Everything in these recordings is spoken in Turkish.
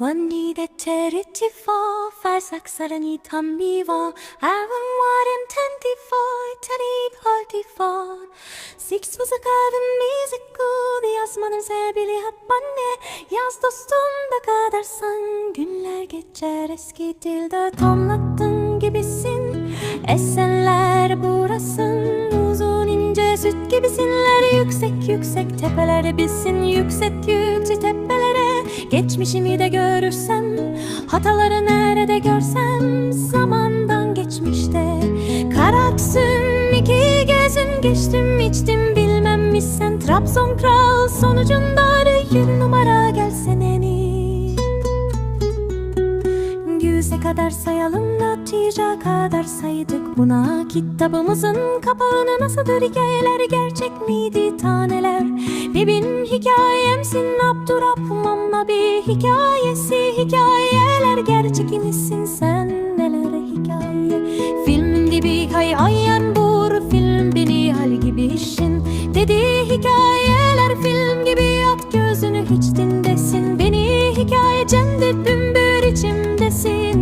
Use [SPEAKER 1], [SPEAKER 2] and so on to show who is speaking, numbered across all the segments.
[SPEAKER 1] 원이 대체리티 for farsak 사랑이 탐비워 I want what I'm 24 twenty forty four Six was a garden musical The asmanın sevgili hep anne Yaz dostum da kadarsan Günler geçer eski dilde Tomlattın gibisin Esenler burasın Uzun ince süt gibisinler Yüksek yüksek tepelerde bilsin Yüksek yüksek tepelere Geçmişimi de görürsem Hataları nerede görsem Zamandan geçmişte. Karaksın iki gözüm Geçtim içtim bilmem mi sen? Trabzon kral sonucunda Yürü numara gelsene ni Yüze kadar sayalım da Tija kadar saydık buna. Kitabımızın kapağını nasıldır hikayeler gerçek miydi taneler? Bir bin hikayemsin Abdurrahman'la bir hikayesi Hikayeler gerçek misin sen? Neler hikaye? Film gibi hayayen bur film beni hal gibi işin. Dedi hikayeler film gibi at gözünü hiç dinlesin Beni hikaye cennet dümbür içimdesin.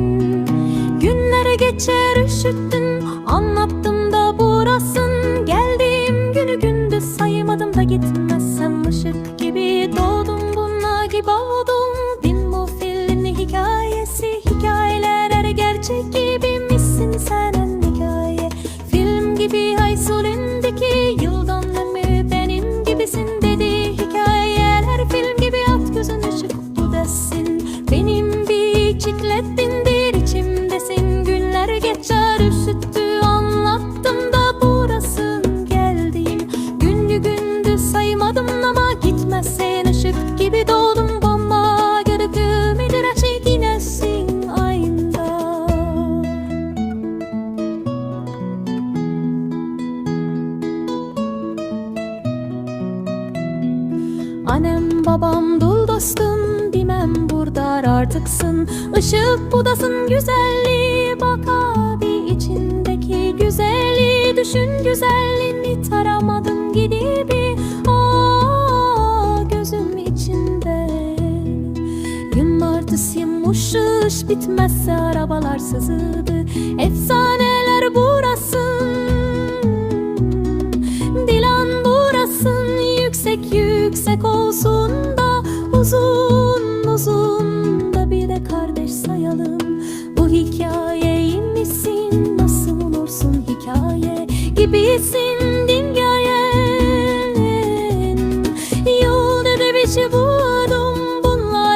[SPEAKER 1] Günler geçer üşüttün Anlattım da burasın. Geldiğim günü gündüz saymadım da gitmezsem bindir içimdesin Günler geçer üşüttü anlattım da burasın geldiğim. Günlü gündüz saymadım ama gitmezsen ışık gibi doğdum bomba. Görüp midir her şey dinesin ayında. Annem babam dul dostum artıksın. Işık budasın güzelliği bak abi içindeki güzelliği. Düşün güzelliğini taramadım gibi. Aa, gözüm içinde. Yıllardır simuşuş bitmezse arabalar sızıdı. Efsaneler burası Dilan burasın. Yüksek yüksek olsun da Uzun